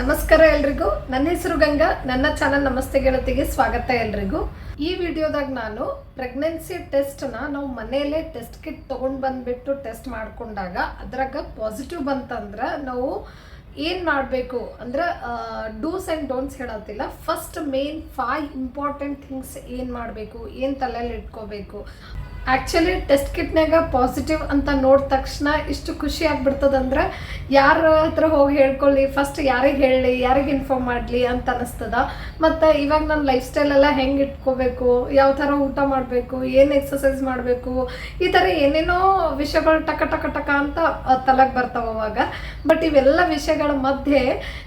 ನಮಸ್ಕಾರ ಎಲ್ರಿಗೂ. ನನ್ನ ಹೆಸರು ಗಂಗಾ. ನನ್ನ ಚಾನಲ್ ನಮಸ್ತೆ ಗೆಳತಿಗೆ ಸ್ವಾಗತ ಎಲ್ರಿಗೂ. ಈ ವಿಡಿಯೋದಾಗ ನಾನು ಪ್ರೆಗ್ನೆನ್ಸಿ ಟೆಸ್ಟ್ನ ನಾವು ಮನೆಯಲ್ಲೇ ಟೆಸ್ಟ್ ಕಿಟ್ ತೊಗೊಂಡು ಬಂದ್ಬಿಟ್ಟು ಟೆಸ್ಟ್ ಮಾಡ್ಕೊಂಡಾಗ ಅದ್ರಾಗ ಪಾಸಿಟಿವ್ ಬಂತಂದ್ರೆ ನಾವು ಏನು ಮಾಡಬೇಕು ಅಂದ್ರೆ dos and don'ts ಹೇಳತ್ತಿಲ್ಲ. First main five important things ಏನು ಮಾಡಬೇಕು, ಏನು ತಲೆಯಲ್ಲಿ ಇಟ್ಕೋಬೇಕು. ಆ್ಯಕ್ಚುಲಿ ಟೆಸ್ಟ್ ಕಿಟ್ನಾಗ ಪಾಸಿಟಿವ್ ಅಂತ ನೋಡಿದ ತಕ್ಷಣ ಇಷ್ಟು ಖುಷಿ ಆಗ್ಬಿಡ್ತದಂದ್ರೆ ಯಾರ ಹತ್ರ ಹೋಗಿ ಹೇಳ್ಕೊಳ್ಳಿ ಫಸ್ಟ್ ಯಾರಿಗೆ ಹೇಳಲಿ ಯಾರಿಗೆ ಇನ್ಫಾರ್ಮ್ ಮಾಡಲಿ ಅಂತ ಅನಿಸ್ತದ. ಮತ್ತು ಇವಾಗ ನನ್ನ ಲೈಫ್ ಸ್ಟೈಲ್ ಎಲ್ಲ ಹೆಂಗೆ ಇಟ್ಕೋಬೇಕು, ಯಾವ ಥರ ಊಟ ಮಾಡಬೇಕು, ಏನು ಎಕ್ಸಸೈಸ್ ಮಾಡಬೇಕು, ಈ ಥರ ಏನೇನೋ ವಿಷಯಗಳು ಟಕ ಟಕ ಟಕ ಅಂತ ತಲೆಗೆ ಬರ್ತಾವ ಅವಾಗ. ಬಟ್ ಇವೆಲ್ಲ ವಿಷಯಗಳ ಮಧ್ಯೆ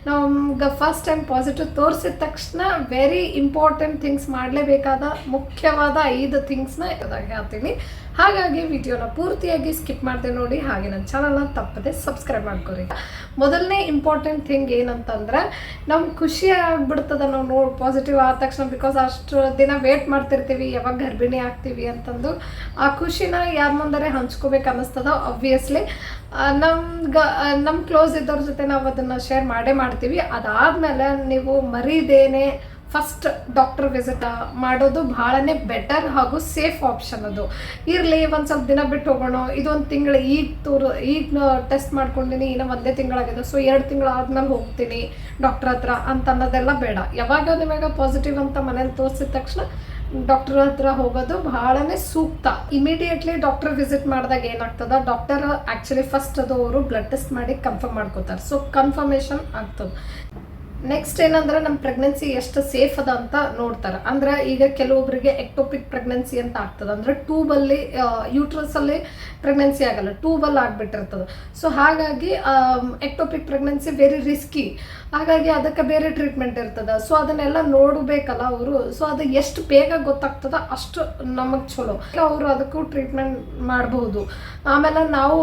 ನಮ್ಗೆ ಫಸ್ಟ್ ಟೈಮ್ ಪಾಸಿಟಿವ್ ತೋರಿಸಿದ ತಕ್ಷಣ ವೆರಿ ಇಂಪಾರ್ಟೆಂಟ್ ಥಿಂಗ್ಸ್ ಮಾಡಲೇಬೇಕಾದ ಮುಖ್ಯವಾದ ಐದು ಥಿಂಗ್ಸ್ನ ಇವಾಗ ಹೇಳ್ತೀನಿ ಹಾಗಾಗಿ ವಿಡಿಯೋನ ಪೂರ್ತಿಯಾಗಿ ಸ್ಕಿಪ್ ಮಾಡಿದೆ ನೋಡಿ, ಹಾಗೆ ನನ್ನ ಚಾನಲ್ನ ತಪ್ಪದೆ ಸಬ್ಸ್ಕ್ರೈಬ್ ಮಾಡ್ಕೊರಿ. ಮೊದಲನೇ ಇಂಪಾರ್ಟೆಂಟ್ ಥಿಂಗ್ ಏನಂತಂದ್ರೆ ನಮ್ಗೆ ಖುಷಿ ಆಗ್ಬಿಡ್ತದ ನಾವು ನೋಡಿ ಪಾಸಿಟಿವ್ ಆದ ತಕ್ಷಣ ಬಿಕಾಸ್ ಅಷ್ಟು ದಿನ ವೇಟ್ ಮಾಡ್ತಿರ್ತೀವಿ, ಯಾವಾಗ ಗರ್ಭಿಣಿ ಆಗ್ತೀವಿ ಅಂತಂದು. ಆ ಖುಷಿನ ಯಾರ ಮುಂದರೆ ಹಂಚ್ಕೋಬೇಕು ಅನ್ನಿಸ್ತದ ನಮ್ಮ ನಮ್ಗೆ ನಮ್ಮ ಕ್ಲೋಸ್ ಇದ್ದವ್ರ ಜೊತೆ ನಾವು ಅದನ್ನು ಶೇರ್ ಮಾಡೇ ಮಾಡ್ತೀವಿ. ಅದಾದಮೇಲೆ ನೀವು ಮರಿದೇನೆ ಫಸ್ಟ್ ಡಾಕ್ಟರ್ ವಿಸಿಟ್ ಮಾಡೋದು ಭಾಳನೇ ಬೆಟರ್ ಹಾಗೂ ಸೇಫ್ ಆಪ್ಷನ್ ಅದು. ಇರಲಿ, ಒಂದು ಸ್ವಲ್ಪ ದಿನ ಬಿಟ್ಟು ಹೋಗೋಣ, ಇದೊಂದು ತಿಂಗಳು ಈಗ ತೋರು, ಈಗ ಟೆಸ್ಟ್ ಮಾಡ್ಕೊಂಡಿನಿ, ಇನ್ನು ಒಂದೇ ತಿಂಗಳಾಗಿದೆ ಸೊ ಎರಡು ತಿಂಗಳು ಆದ್ಮೇಲೆ ಹೋಗ್ತೀನಿ ಡಾಕ್ಟರ್ ಹತ್ರ ಅಂತ ಅನ್ನೋದೆಲ್ಲ ಬೇಡ. ಯಾವಾಗ ನಿಮಗೆ ಪಾಸಿಟಿವ್ ಅಂತ ಮನೇಲಿ ತೋರಿಸಿದ ತಕ್ಷಣ ಡಾಕ್ಟರ್ ಹತ್ರ ಹೋಗೋದು ಬಹಳನೇ ಸೂಕ್ತ. ಇಮಿಡಿಯೇಟ್ಲಿ ಡಾಕ್ಟರ್ ವಿಸಿಟ್ ಮಾಡಿದಾಗ ಏನಾಗ್ತದೆ? ಡಾಕ್ಟರ್ ಆ್ಯಕ್ಚುಲಿ ಫಸ್ಟ್ ಅದು ಅವರು ಬ್ಲಡ್ ಟೆಸ್ಟ್ ಮಾಡಿ ಕನ್ಫರ್ಮ್ ಮಾಡ್ಕೋತಾರೆ. ಸೊ ಕನ್ಫರ್ಮೇಷನ್ ಆಗ್ತದೆ. ನೆಕ್ಸ್ಟ್ ಏನಂದ್ರೆ ನಮ್ಮ ಪ್ರೆಗ್ನೆನ್ಸಿ ಎಷ್ಟು ಸೇಫ್ ಅದ ಅಂತ ನೋಡ್ತಾರೆ. ಅಂದ್ರೆ ಈಗ ಕೆಲವೊಬ್ಬರಿಗೆ ಎಕ್ಟೋಪಿಕ್ ಪ್ರೆಗ್ನೆನ್ಸಿ ಅಂತ ಆಗ್ತದೆ. ಅಂದ್ರೆ ಟ್ಯೂಬಲ್ಲಿ ಯೂಟ್ರಸ್ ಅಲ್ಲಿ ಪ್ರೆಗ್ನೆನ್ಸಿ ಆಗಲ್ಲ. ಟ್ಯೂಬಲ್ ಆಗ್ಬಿಟ್ಟಿರ್ತದೆ. ಸೊ ಹಾಗಾಗಿ ಎಕ್ಟೋಪಿಕ್ ಪ್ರೆಗ್ನೆನ್ಸಿ ವೆರಿ ರಿಸ್ಕಿ ಹಾಗಾಗಿ ಅದಕ್ಕೆ ಬೇರೆ ಟ್ರೀಟ್ಮೆಂಟ್ ಇರ್ತದೆ. ಸೊ ಅದನ್ನೆಲ್ಲ ನೋಡಬೇಕಲ್ಲ ಅವರು. ಸೊ ಅದು ಎಷ್ಟು ಬೇಗ ಗೊತ್ತಾಗ್ತದ ಅಷ್ಟು ನಮಗೆ ಚಲೋ. ಅವರು ಅದಕ್ಕೂ ಟ್ರೀಟ್ಮೆಂಟ್ ಮಾಡಬಹುದು ಆಮೇಲೆ ನಾವು,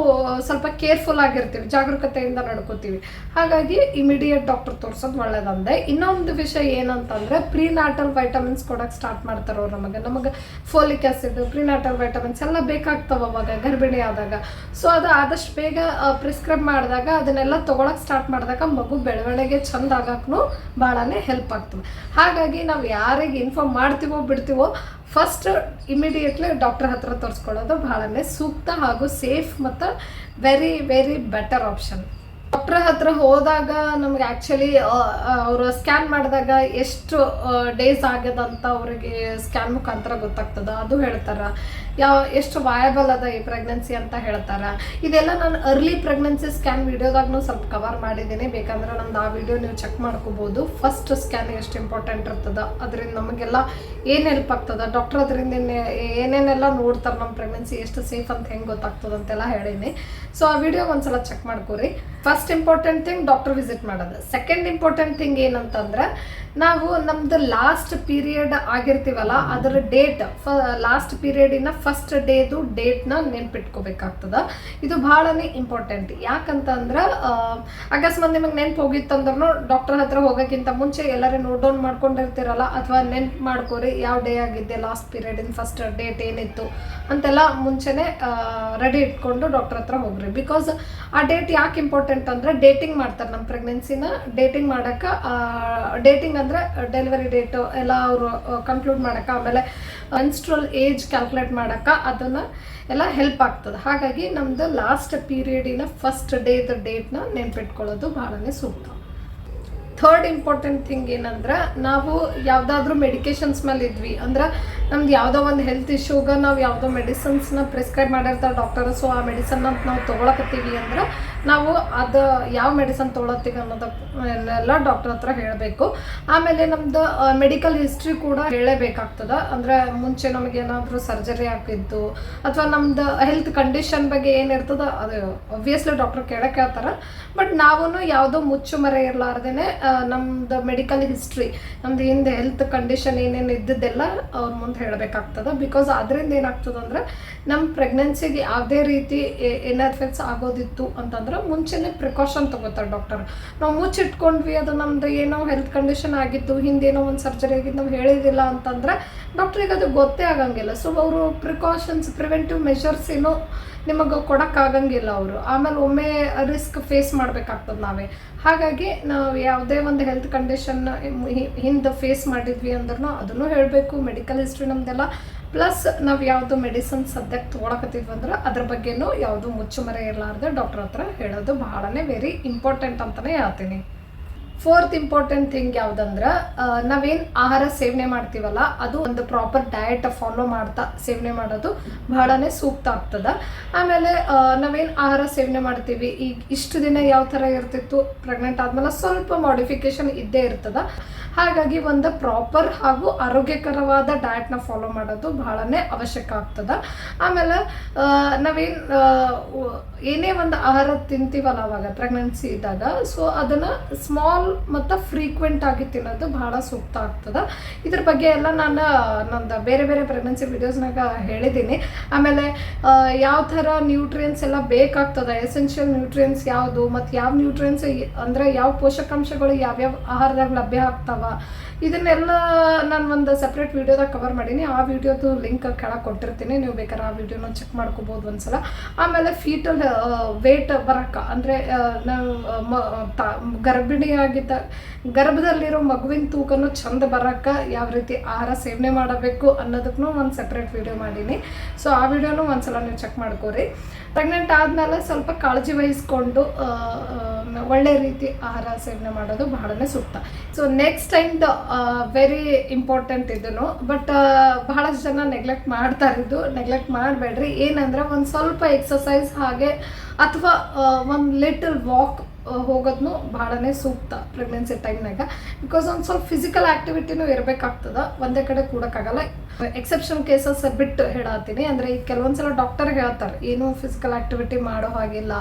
ಸ್ವಲ್ಪ ಕೇರ್ಫುಲ್ ಆಗಿರ್ತೀವಿ. ಜಾಗರೂಕತೆಯಿಂದ ನಡ್ಕೋತೀವಿ. ಹಾಗಾಗಿ ಇಮಿಡಿಯೇಟ್ ಡಾಕ್ಟರ್ ತೋರ್ಸೋದು ಒಳ್ಳೇದಂದೆ ಇನ್ನೊಂದು ವಿಷಯ ಏನಂತಂದ್ರೆ ಪ್ರೀನಾಟಲ್ ವೈಟಮಿನ್ಸ್ ಕೊಡಕ್ಕೆ ಸ್ಟಾರ್ಟ್ ಮಾಡ್ತಾರೆ ಅವ್ರು ನಮಗೆ. ನಮಗೆ ಫೋಲಿಕ್ ಆಸಿಡ್ ಪ್ರೀನಾಟಲ್ ವೈಟಮಿನ್ಸ್ ಎಲ್ಲ ಬೇಕಾಗ್ತಾವ ಅವಾಗ, ಗರ್ಭಿಣಿ ಆದಾಗ. ಸೊ ಅದು ಆದಷ್ಟು ಬೇಗ ಪ್ರಿಸ್ಕ್ರೈಬ್ ಮಾಡಿದಾಗ ಅದನ್ನೆಲ್ಲ ತೊಗೊಳಕ್ಕೆ ಸ್ಟಾರ್ಟ್ ಮಾಡಿದಾಗ ಮಗು ಬೆಳವಣಿಗೆ ಚಂದ ಆಗಕ್ಕೂ ಭಾಳನೇ ಹೆಲ್ಪ್ ಆಗ್ತದೆ. ಹಾಗಾಗಿ ನಾವು ಯಾರಿಗೆ ಇನ್ಫಾರ್ಮ್ ಮಾಡ್ತೀವೋ ಬಿಡ್ತೀವೋ ಫಸ್ಟ್ ಇಮಿಡಿಯೇಟ್ಲಿ ಡಾಕ್ಟರ್ ಹತ್ರ ತೋರಿಸ್ಕೊಳ್ಳೋದು ಭಾಳನೇ ಸೂಕ್ತ ಹಾಗೂ ಸೇಫ್ ಮತ್ತು very very better option doctor ಹತ್ರ ಹೋದಾಗ ನಮ್ಗೆ ಆ್ಯಕ್ಚುಲಿ ಅವರು ಸ್ಕ್ಯಾನ್ ಮಾಡಿದಾಗ ಎಷ್ಟು ಡೇಸ್ ಆಗ್ಯದಂತ ಅವರಿಗೆ ಸ್ಕ್ಯಾನ್ ಮುಖಾಂತರ ಗೊತ್ತಾಗ್ತದ? ಅದು ಹೇಳ್ತಾರೆ. ಯಾವ ಎಷ್ಟು ವಾಯಬಲ್ ಅದ ಈ ಪ್ರೆಗ್ನೆನ್ಸಿ ಅಂತ ಹೇಳ್ತಾರೆ. ಇದೆಲ್ಲ ನಾನು ಅರ್ಲಿ ಪ್ರೆಗ್ನೆನ್ಸಿ ಸ್ಕ್ಯಾನ್ ವಿಡಿಯೋದಾಗೂ ಸ್ವಲ್ಪ ಕವರ್ ಮಾಡಿದ್ದೀನಿ. ಬೇಕಂದ್ರೆ ನಮ್ದು ಆ ವಿಡಿಯೋ ನೀವು ಚೆಕ್ ಮಾಡ್ಕೋಬೋದು. ಫಸ್ಟ್ ಸ್ಕ್ಯಾನ್ ಎಷ್ಟು ಇಂಪಾರ್ಟೆಂಟ್ ಇರ್ತದ? ಅದರಿಂದ ನಮಗೆಲ್ಲ ಏನು ಹೆಲ್ಪ್ ಆಗ್ತದ? ಡಾಕ್ಟರ್ ಅದರಿಂದ ಏನೇನೆಲ್ಲ ನೋಡ್ತಾರೆ ನಮ್ಮ ಪ್ರೆಗ್ನೆನ್ಸಿ ಎಷ್ಟು ಸೇಫ್ ಅಂತ ಹೆಂಗೆ ಗೊತ್ತಾಗ್ತದ ಅಂತೆಲ್ಲ ಹೇಳೀನಿ. ಸೊ ಆ ವಿಡಿಯೋ ಒಂದ್ಸಲ ಚೆಕ್ ಮಾಡ್ಕೊರಿ. First important thing doctor visit ಮಾಡೋದು. ಸೆಕೆಂಡ್ ಇಂಪಾರ್ಟೆಂಟ್ ಥಿಂಗ್ ಏನಂತಂದ್ರೆ ನಾವು ನಮ್ದು ಲಾಸ್ಟ್ ಪೀರಿಯಡ್ ಆಗಿರ್ತೀವಲ್ಲ ಅದರ ಡೇಟ್ ಫ ಲಾಸ್ಟ್ ಪೀರಿಯಡಿನ ಫಸ್ಟ್ ಡೇದು ಡೇಟ್ನ ನೆನ್ಪಿಟ್ಕೋಬೇಕಾಗ್ತದ. ಇದು ಭಾಳನೇ ಇಂಪಾರ್ಟೆಂಟ್ ಯಾಕಂತಂದ್ರೆ ಅಕಸ್ಮಾತ್ ನಿಮಗೆ ನೆನ್ಪು ಹೋಗಿತ್ತಂದ್ರೂ ಡಾಕ್ಟರ್ ಹತ್ರ ಹೋಗೋಕ್ಕಿಂತ ಮುಂಚೆ ಎಲ್ಲರೂ ನೋಟ್ ಡೌನ್ ಮಾಡ್ಕೊಂಡಿರ್ತೀರಲ್ಲ ಅಥವಾ ನೆನ್ಪು ಮಾಡ್ಕೋರಿ ಯಾವ ಡೇ ಆಗಿದ್ದೆ ಲಾಸ್ಟ್ ಪೀರಿಯಡಿನ ಫಸ್ಟ್ ಡೇಟ್ ಏನಿತ್ತು ಅಂತೆಲ್ಲ ಮುಂಚೆನೆ ರೆಡಿ ಇಟ್ಕೊಂಡು ಡಾಕ್ಟರ್ ಹತ್ರ ಹೋಗ್ರಿ. ಬಿಕಾಸ್ ಆ ಡೇಟ್ ಯಾಕೆ ಇಂಪಾರ್ಟೆಂಟ್ ಅಂದ್ರೆ ಡೇಟಿಂಗ್ ಮಾಡ್ತಾರೆ ನಮ್ಮ ಪ್ರೆಗ್ನೆನ್ಸಿನ ಡೇಟಿಂಗ್ ಮಾಡಕ್ಕೆ ಡೇಟಿಂಗ್ ಅಂದ್ರೆ ಡೆಲಿವರಿ ಡೇಟು ಎಲ್ಲ ಅವರು ಕನ್ಕ್ಲೂಡ್ ಮಾಡಕ್ಕ, ಆಮೇಲೆ ಅನ್ಸ್ಟ್ರಲ್ ಏಜ್ ಕ್ಯಾಲ್ಕುಲೇಟ್ ಮಾಡಕ್ಕ ಅದನ್ನು ಎಲ್ಲ ಹೆಲ್ಪ್ ಆಗ್ತದೆ. ಹಾಗಾಗಿ ನಮ್ದು ಲಾಸ್ಟ್ ಪೀರಿಯಡಿನ ಫಸ್ಟ್ ಡೇದ ಡೇಟ್ನ ನೆನ್ಪಿಟ್ಕೊಳ್ಳೋದು ಬಹಳನೇ ಸೂಕ್ತ. ಥರ್ಡ್ ಇಂಪಾರ್ಟೆಂಟ್ ಥಿಂಗ್ ಏನಂದ್ರೆ, ನಾವು ಯಾವುದಾದ್ರೂ ಮೆಡಿಕೇಶನ್ಸ್ ಮೇಲೆ ಇದ್ವಿ ಅಂದ್ರೆ ನಮ್ದು ಯಾವುದೋ ಒಂದು ಹೆಲ್ತ್ ಇಶ್ಯೂಗೆ ನಾವು ಯಾವುದೋ ಮೆಡಿಸಿನ್ಸ್ನ ಪ್ರಿಸ್ಕ್ರೈಬ್ ಮಾಡಿರ್ತಾರೆ ಡಾಕ್ಟರ್ ಸೊ ಆ ಮೆಡಿಸನ್ ಅಂತ ನಾವು ತೊಗೊಳಕತ್ತೀವಿ ಅಂದ್ರೆ ನಾವು ಅದು ಯಾವ ಮೆಡಿಸನ್ ತೊಗೊಳತ್ತೀವಿ ಎಲ್ಲ ಡಾಕ್ಟರ್ ಹತ್ರ ಹೇಳಬೇಕು. ಆಮೇಲೆ ನಮ್ದು ಮೆಡಿಕಲ್ ಹಿಸ್ಟ್ರಿ ಕೂಡ ಹೇಳಬೇಕಾಗ್ತದೆ. ಅಂದರೆ ಮುಂಚೆ ನಮಗೆ ಏನಾದರೂ ಸರ್ಜರಿ ಆಗಿದ್ದು ಅಥವಾ ನಮ್ದು ಹೆಲ್ತ್ ಕಂಡೀಷನ್ ಬಗ್ಗೆ ಏನಿರ್ತದ ಅದು ಒಬ್ವಿಯಸ್ಲಿ ಡಾಕ್ಟರ್ ಕೇಳಕ್ಕೆ ಹೇಳ್ತಾರೆ ಬಟ್ ನಾವು ಯಾವುದೋ ಮುಚ್ಚು ಮರೆ ಇರಲಾರ್ದೇನೆ ನಮ್ದು ಮೆಡಿಕಲ್ ಹಿಸ್ಟ್ರಿ ನಮ್ದು ಹಿಂದೆ ಹೆಲ್ತ್ ಕಂಡೀಷನ್ ಏನೇನು ಇದ್ದದ್ದೆಲ್ಲ ಅವ್ರ ಮುಂದೆ ಹೇಳಬೇಕಾಗ್ತದೆ. ಬಿಕಾಸ್ ಅದರಿಂದ ಏನಾಗ್ತದೆ ಅಂದರೆ ನಮ್ಮ ಪ್ರೆಗ್ನೆನ್ಸಿಗೆ ಯಾವುದೇ ರೀತಿ ಏನ್ ಎಫೆಕ್ಟ್ಸ್ ಆಗೋದಿತ್ತು ಅಂತಂದ್ರೆ, ಮುಂಚೆನೇ ಪ್ರಿಕಾಷನ್ ತಗೋತಾರೆ ಡಾಕ್ಟರ್ ನಾವು ಮುಚ್ಚಿಟ್ಕೊಂಡ್ವಿ, ಅದು ನಮ್ದು ಏನೋ ಹೆಲ್ತ್ ಕಂಡೀಷನ್ ಆಗಿತ್ತು, ಹಿಂದೇನೋ ಒಂದು ಸರ್ಜರಿ ಆಗಿದ್ದು ನಾವು ಹೇಳಿದಿಲ್ಲ ಅಂತಂದ್ರೆ ಡಾಕ್ಟ್ರಿಗೆ ಅದು ಗೊತ್ತೇ ಆಗಂಗಿಲ್ಲ. ಸೊ ಅವರು ಪ್ರಿಕಾಷನ್ಸ್ ಪ್ರಿವೆಂಟಿವ್ ಮೆಷರ್ಸ್ ಏನೋ ನಿಮಗೆ ಕೊಡೋಕ್ಕಾಗಂಗಿಲ್ಲ ಅವರು. ಆಮೇಲೆ ಒಮ್ಮೆ ರಿಸ್ಕ್ ಫೇಸ್ ಮಾಡಬೇಕಾಗ್ತದೆ ನಾವೇ. ಹಾಗಾಗಿ ನಾವು ಯಾವುದೇ ಒಂದು ಹೆಲ್ತ್ ಕಂಡೀಷನ್ ಹಿಂದೆ ಫೇಸ್ ಮಾಡಿದ್ವಿ ಅಂದ್ರೂ ಅದನ್ನು ಹೇಳಬೇಕು. ಮೆಡಿಕಲ್ ಹಿಸ್ಟ್ರಿ ನಮ್ದೆಲ್ಲ. ಪ್ಲಸ್ ನಾವು ಯಾವುದು ಮೆಡಿಸನ್ ಸದ್ಯಕ್ಕೆ ತೊಗೊಳಕತ್ತಿದ್ವಿ ಅಂದ್ರೆ ಅದ್ರ ಬಗ್ಗೆನೂ ಯಾವುದು ಮುಚ್ಚುಮರೆ ಇರಲಾರ್ದೆ ಡಾಕ್ಟರ್ ಹತ್ರ ಹೇಳೋದು ಬಹಳನೇ ವೆರಿ ಇಂಪಾರ್ಟೆಂಟ್ ಅಂತಲೇ ಹೇಳ್ತೀನಿ. ಫೋರ್ತ್ ಇಂಪಾರ್ಟೆಂಟ್ ಥಿಂಗ್ ಯಾವುದಂದ್ರೆ ನಾವೇನು ಆಹಾರ ಸೇವನೆ ಮಾಡ್ತೀವಲ್ಲ, ಅದು ಒಂದು ಪ್ರಾಪರ್ ಡಯಟ್ ಫಾಲೋ ಮಾಡ್ತಾ ಸೇವನೆ ಮಾಡೋದು ಬಹಳನೇ ಸೂಕ್ತ ಆಗ್ತದೆ. ಆಮೇಲೆ ನಾವೇನು ಆಹಾರ ಸೇವನೆ ಮಾಡ್ತೀವಿ ಈಗ ಇಷ್ಟು ದಿನ ಯಾವ ಥರ ಇರ್ತಿತ್ತು ಪ್ರೆಗ್ನೆಂಟ್ ಆದ್ಮೇಲೆ ಸ್ವಲ್ಪ ಮಾಡಿಫಿಕೇಶನ್ ಇದ್ದೇ ಇರ್ತದ. ಹಾಗಾಗಿ ಒಂದು ಪ್ರಾಪರ್ ಹಾಗೂ ಆರೋಗ್ಯಕರವಾದ ಡಯಟ್ನ ಫಾಲೋ ಮಾಡೋದು ಬಹಳನೇ ಅವಶ್ಯಕ ಆಗ್ತದೆ. ಆಮೇಲೆ ನಾವೇನು ಏನೇ ಒಂದು ಆಹಾರ ತಿಂತೀವಲ್ಲ ಅವಾಗ ಪ್ರೆಗ್ನೆನ್ಸಿ ಇದ್ದಾಗ ಸೊ ಅದನ್ನು ಸ್ಮಾಲ್ ಮತ್ತು ಫ್ರೀಕ್ವೆಂಟ್ ಆಗಿ ತಿನ್ನೋದು ಬಹಳ ಸೂಕ್ತ ಆಗ್ತದೆ. ಇದ್ರ ಬಗ್ಗೆ ಎಲ್ಲ ನಾನು, ನಂದು ಬೇರೆ ಬೇರೆ ಪ್ರೆಗ್ನೆನ್ಸಿ ವಿಡಿಯೋಸ್ನಾಗ ಹೇಳಿದ್ದೀನಿ ಆಮೇಲೆ ಯಾವ ಥರ ನ್ಯೂಟ್ರಿಯನ್ಸ್ ಎಲ್ಲ ಬೇಕಾಗ್ತದೆ? ಎಸೆನ್ಷಿಯಲ್ ನ್ಯೂಟ್ರಿಯನ್ಸ್ ಯಾವುದು? ಮತ್ತು ಯಾವ ನ್ಯೂಟ್ರಿಯನ್ಸ್ ಅಂದರೆ ಯಾವ ಪೋಷಕಾಂಶಗಳು ಯಾವ್ಯಾವ ಆಹಾರದಾಗ ಲಭ್ಯ ಆಗ್ತಾವ? ಇದನ್ನೆಲ್ಲ ನಾನು ಒಂದು ಸಪ್ರೇಟ್ ವೀಡಿಯೋದಾಗ ಕವರ್ ಮಾಡೀನಿ. ಆ ವಿಡಿಯೋದು ಲಿಂಕ್ ಕೆಳಗೆ ಕೊಟ್ಟಿರ್ತೀನಿ. ನೀವು ಬೇಕಾದ್ರೆ ಆ ವಿಡಿಯೋನ ಚೆಕ್ ಮಾಡ್ಕೋಬೋದು ಒಂದ್ಸಲ. ಆಮೇಲೆ ಫೀಟಲ್ ವೇಟ್ ಬರಕ್ಕೆ ಅಂದರೆ ನಾವು ಮ ಗರ್ಭಿಣಿಯಾಗಿದ್ದ ಗರ್ಭದಲ್ಲಿರೋ ಮಗುವಿನ ತೂಕನೂ ಚಂದ ಬರಕ್ಕೆ ಯಾವ ರೀತಿ ಆಹಾರ ಸೇವನೆ ಮಾಡಬೇಕು ಅನ್ನೋದಕ್ಕೂ ಒಂದು ಸಪ್ರೇಟ್ ವಿಡಿಯೋ ಮಾಡೀನಿ. ಸೊ ಆ ವಿಡಿಯೋನು ಒಂದ್ಸಲ ನೀವು ಚೆಕ್ ಮಾಡ್ಕೋರಿ. ಪ್ರೆಗ್ನೆಂಟ್ ಆದಮೇಲೆ ಸ್ವಲ್ಪ ಕಾಳಜಿ ವಹಿಸ್ಕೊಂಡು ಒಳ್ಳೆ ರೀತಿ ಆಹಾರ ಸೇವನೆ ಮಾಡೋದು ಬಹಳನೇ ಸೂಕ್ತ. So next time very important ಇದನ್ನು. ಬಟ್ ಬಹಳಷ್ಟು ಜನ ನೆಗ್ಲೆಕ್ಟ್ ಮಾಡ್ತಾ ಇದು. ನೆಗ್ಲೆಕ್ಟ್ ಮಾಡಬೇಡ್ರಿ. ಏನಂದ್ರೆ ಒಂದು ಸ್ವಲ್ಪ ಎಕ್ಸಸೈಸ್ ಹಾಗೆ, ಅಥವಾ ಒಂದು ಲಿಟಲ್ ವಾಕ್ ಹೋಗೋದ್ನು ಭಾಳನೇ ಸೂಕ್ತ ಪ್ರೆಗ್ನೆನ್ಸಿ ಟೈಮ್ನಾಗ ಬಿಕಾಸ್ ಒಂದು ಸ್ವಲ್ಪ ಫಿಸಿಕಲ್ ಆ್ಯಕ್ಟಿವಿಟಿನೂ ಇರಬೇಕಾಗ್ತದ. ಒಂದೇ ಕಡೆ ಕೂಡಕ್ಕಾಗಲ್ಲ. ಎಕ್ಸೆಪ್ಷನ್ ಕೇಸಸ್ ಬಿಟ್ಟು ಹೇಳತ್ತೀನಿ ಅಂದರೆ ಈಗ ಕೆಲವೊಂದ್ಸಲ ಡಾಕ್ಟರ್ ಹೇಳ್ತಾರೆ, ಏನೂ ಫಿಸಿಕಲ್ ಆ್ಯಕ್ಟಿವಿಟಿ ಮಾಡೋ ಹಾಗಿಲ್ಲ.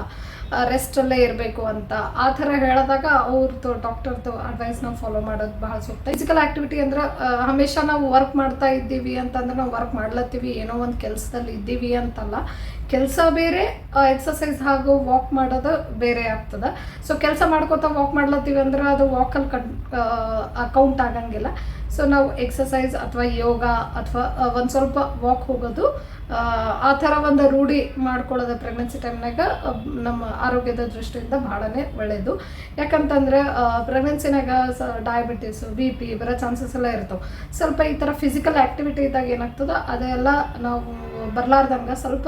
ರೆಸ್ಟಲ್ಲೇ ಇರಬೇಕು ಅಂತ. ಆ ಥರ ಹೇಳಿದಾಗ ಅವ್ರದ್ದು ಡಾಕ್ಟರ್ದು ಅಡ್ವೈಸ್ ನಾವು ಫಾಲೋ ಮಾಡೋದು ಬಹಳ ಸೂಕ್ತ. ಫಿಸಿಕಲ್ ಆ್ಯಕ್ಟಿವಿಟಿ ಅಂದ್ರೆ ಹಮೇಶ ನಾವು ವರ್ಕ್ ಮಾಡ್ತಾ ಇದ್ದೀವಿ ಅಂತಂದ್ರೆ ನಾವು ವರ್ಕ್ ಮಾಡ್ಲತ್ತೀವಿ. ಏನೋ ಒಂದು ಕೆಲಸದಲ್ಲಿ ಇದ್ದೀವಿ ಅಂತಲ್ಲ. ಕೆಲಸ ಬೇರೆ ಎಕ್ಸಸೈಸ್ ಹಾಗೂ ವಾಕ್ ಮಾಡೋದು ಬೇರೆ ಆಗ್ತದೆ. ಸೊ ಕೆಲಸ ಮಾಡ್ಕೋತಾ ವಾಕ್ ಮಾಡ್ಲತ್ತೀವಿ ಅಂದ್ರೆ ಅದು ವಾಕಲ್ಲಿ ಕಟ್ ಅಕೌಂಟ್ ಆಗಂಗಿಲ್ಲ. ಸೊ ನಾವು ಎಕ್ಸಸೈಸ್ ಅಥವಾ ಯೋಗ ಅಥವಾ ಒಂದು ಸ್ವಲ್ಪ ವಾಕ್ ಹೋಗೋದು ಆ, ಥರ ಒಂದು ರೂಢಿ ಮಾಡ್ಕೊಳ್ಳೋದು ಪ್ರೆಗ್ನೆನ್ಸಿ ಟೈಮ್ನಾಗ ನಮ್ಮ ಆರೋಗ್ಯದ ದೃಷ್ಟಿಯಿಂದ ಭಾಳನೇ ಒಳ್ಳೆಯದು ಯಾಕಂತಂದ್ರೆ ಪ್ರೆಗ್ನೆನ್ಸಿನಾಗ ಸ ಡಯಾಬಿಟೀಸು ಬಿ ಪಿ ಬರೋ ಚಾನ್ಸಸ್ ಎಲ್ಲ ಇರ್ತವೆ. ಸ್ವಲ್ಪ ಈ ಥರ ಫಿಸಿಕಲ್ ಆ್ಯಕ್ಟಿವಿಟಿ ಇದ್ದಾಗ ಏನಾಗ್ತದೆ ಅದೆಲ್ಲ ನಾವು ಬರಲಾರ್ದಂಗೆ ಸ್ವಲ್ಪ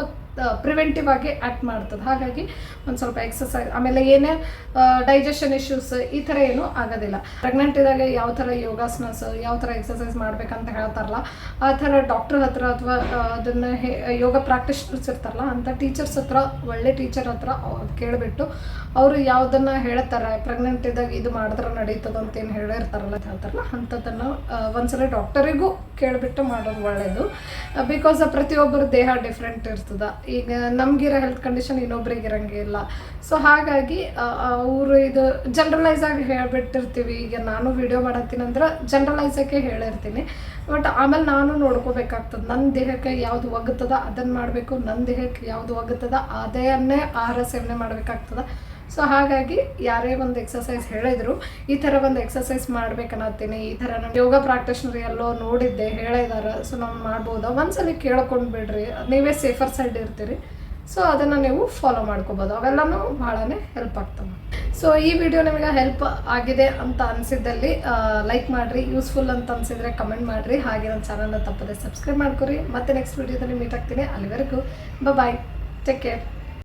ಪ್ರಿವೆಂಟಿವ್ ಆಗಿ ಆ್ಯಕ್ಟ್ ಮಾಡ್ತದೆ. ಹಾಗಾಗಿ ಒಂದು ಸ್ವಲ್ಪ ಎಕ್ಸಸೈಸ್ ಆಮೇಲೆ ಏನೇ ಡೈಜೆಷನ್ ಇಶ್ಯೂಸ್ ಈ ಥರ ಏನೂ ಆಗೋದಿಲ್ಲ. ಪ್ರೆಗ್ನೆಂಟ್ ಇದ್ದಾಗ ಯಾವ ಥರ ಯೋಗಾಸನಸ್, ಯಾವ ಥರ ಎಕ್ಸಸೈಸ್ ಮಾಡ್ಬೇಕಂತ ಹೇಳ್ತಾರಲ್ಲ, ಆ ಥರ ಡಾಕ್ಟರ್ ಹತ್ರ ಅಥವಾ ಅದನ್ನು ಯೋಗ ಪ್ರಾಕ್ಟೀಷನರ್ಸ್ ಇರ್ತಾರಲ್ಲ ಅಂಥ ಟೀಚರ್ಸ್ ಹತ್ರ, ಒಳ್ಳೆ ಟೀಚರ್ ಹತ್ರ ಕೇಳಿಬಿಟ್ಟು ಅವರು ಯಾವುದನ್ನು ಹೇಳ್ತಾರೆ ಪ್ರೆಗ್ನೆಂಟ್ ಇದ್ದಾಗ ಇದು ಮಾಡಿದ್ರೆ ನಡೀತದೆ ಅಂತ ಏನು ಹೇಳಿರ್ತಾರಲ್ಲ ಅಂತ ಹೇಳ್ತಾರಲ್ಲ, ಅಂಥದ್ದನ್ನು ಒಂದ್ಸಲ ಡಾಕ್ಟರಿಗೂ ಕೇಳಿಬಿಟ್ಟು ಮಾಡೋದು ಒಳ್ಳೆಯದು ಬಿಕಾಸ್ ಪ್ರತಿಯೊಬ್ಬರ ದೇಹ ಡಿಫ್ರೆಂಟ್ ಇರ್ತದೆ. ಈಗ ನಮಗಿರೋ ಹೆಲ್ತ್ ಕಂಡೀಷನ್ ಇನ್ನೊಬ್ರಿಗೆ ಇಲ್ಲ. ಸೊ ಹಾಗಾಗಿ ಅವರು ಇದು ಜನ್ರಲೈಸ್ ಆಗಿ ಹೇಳ್ಬಿಟ್ಟಿರ್ತೀವಿ. ಈಗ ನಾನು ವಿಡಿಯೋ ಮಾಡತ್ತೀನಿ ಅಂದ್ರೆ ಜನರಲೈಸ್ ಆಗಿ ಹೇಳಿರ್ತೀನಿ. ಬಟ್ ಆಮೇಲೆ ನಾನು ನೋಡ್ಕೋಬೇಕಾಗ್ತದೆ ನನ್ನ ದೇಹಕ್ಕೆ ಯಾವುದು ಒಗ್ತದ ಅದನ್ನು ಮಾಡಬೇಕು ನನ್ನ ದೇಹಕ್ಕೆ ಯಾವುದು ಒಗ್ತದ, ಅದೇನ್ನೇ ಆಹಾರ ಸೇವನೆ ಮಾಡಬೇಕಾಗ್ತದ. ಸೊ ಹಾಗಾಗಿ ಯಾರೇ ಒಂದು ಎಕ್ಸಸೈಸ್ ಹೇಳಿದ್ರು, ಈ ಥರ ಒಂದು ಎಕ್ಸಸೈಸ್ ಮಾಡ್ಬೇಕನ್ನತ್ತೀನಿ. ಈ ಥರ ನಾನು ಯೋಗ ಪ್ರಾಕ್ಟೀಷನರ್ ಎಲ್ಲೋ ನೋಡಿದ್ದೆ, ಹೇಳಿದಾರೆ ಸೊ ನಾವು ಮಾಡ್ಬೋದಾ? ಒಂದ್ಸಲಿ ಕೇಳ್ಕೊಂಡು ಬಿಡ್ರಿ. ನೀವೇ ಸೇಫರ್ ಸೈಡ್ ಇರ್ತೀರಿ. ಸೊ ಅದನ್ನು ನೀವು ಫಾಲೋ ಮಾಡ್ಕೋಬೋದು. ಅವೆಲ್ಲನೂ ಭಾಳನೇ ಹೆಲ್ಪ್ ಆಗ್ತವೆ. ಸೊ ಈ ವಿಡಿಯೋ ನಿಮಗೆ ಹೆಲ್ಪ್ ಆಗಿದೆ ಅಂತ ಅನಿಸಿದ್ದಲ್ಲಿ ಲೈಕ್ ಮಾಡಿರಿ. ಯೂಸ್ಫುಲ್ ಅಂತ ಅನ್ಸಿದ್ರೆ ಕಮೆಂಟ್ ಮಾಡಿರಿ. ಹಾಗೆ ನನ್ನ ಚಾನಲ್ನ ತಪ್ಪದೆ ಸಬ್ಸ್ಕ್ರೈಬ್ ಮಾಡ್ಕೊರಿ. ಮತ್ತೆ ನೆಕ್ಸ್ಟ್ ವಿಡಿಯೋದಲ್ಲಿ ಮೀಟ್ ಆಗ್ತೀನಿ. ಅಲ್ಲಿವರೆಗೂ ಬಾಯ್ ಟೇಕ್ ಕೇರ್